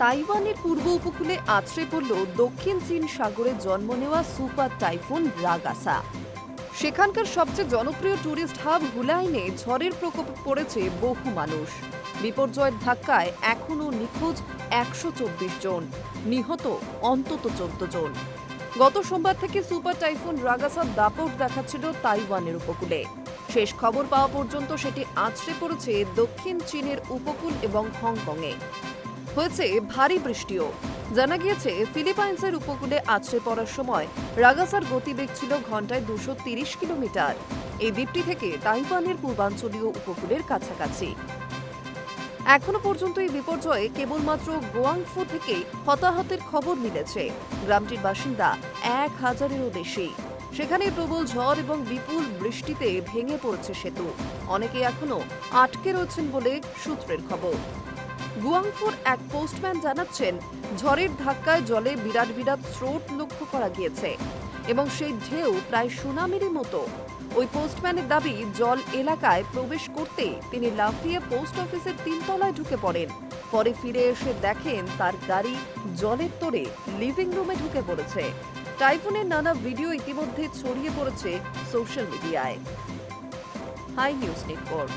তাইওয়ানের পূর্ব উপকূলে আছড়ে পড়ল দক্ষিণ চীন সাগরে জন্ম নেওয়া সুপার টাইফুন রাগাসা। সেখানকার সবচেয়ে জনপ্রিয় ট্যুরিস্ট হাব হুলাইনে ঝড়ের প্রকোপ পড়েছে বহু মানুষ। বিপর্যয়ের ধাক্কায় এখনও নিখোঁজ একশো চব্বিশ জন, নিহত অন্তত চোদ্দ জন। গত সোমবার থেকে সুপার টাইফুন রাগাসার দাপট দেখাচ্ছিল তাইওয়ানের উপকূলে। শেষ খবর পাওয়া পর্যন্ত সেটি আছড়ে পড়েছে দক্ষিণ চীনের উপকূল এবং হংকংয়ে। হয়েছে ভারী বৃষ্টিও। জানা গিয়েছে, ফিলিপাইন্সের উপকূলে আছড়ে পড়ার সময় রাগাসার গতিবেগ ছিল ঘন্টায় দুশো কিলোমিটার। এই দ্বীপটি থেকে তাইওয়ানের পূর্বাঞ্চলীয় উপকূলের কাছাকাছি। এখনও পর্যন্ত এই বিপর্যয়ে কেবলমাত্র গোয়াংফু থেকে হতাহতের খবর মিলেছে। গ্রামটির বাসিন্দা এক হাজারেরও বেশি। সেখানে প্রবল ঝড় এবং বিপুল বৃষ্টিতে ভেঙে পড়েছে সেতু। অনেকে এখনও আটকে রয়েছেন বলে সূত্রের খবর। গুয়াংফুর এক পোস্টম্যান জানাচ্ছেন, ঝড়ের ধাক্কায় জলে বিরাট বিরাট স্রোত লক্ষ্য করা গিয়েছে এবং সেই ঢেউ প্রায় সুনামির মতো। ওই পোস্টম্যানের দাবি, জল এলাকায় প্রবেশ করতে তিনি লাফিয়ে পোস্ট অফিসের তিনতলায় ঢুকে পড়েন। পরে ফিরে এসে দেখেন তার গাড়ি জলের তোরে লিভিং রুমে ঢুকে পড়েছে। টাইফুনের নানা ভিডিও ইতিমধ্যে ছড়িয়ে পড়েছে সোশ্যাল মিডিয়ায়। Hi news network.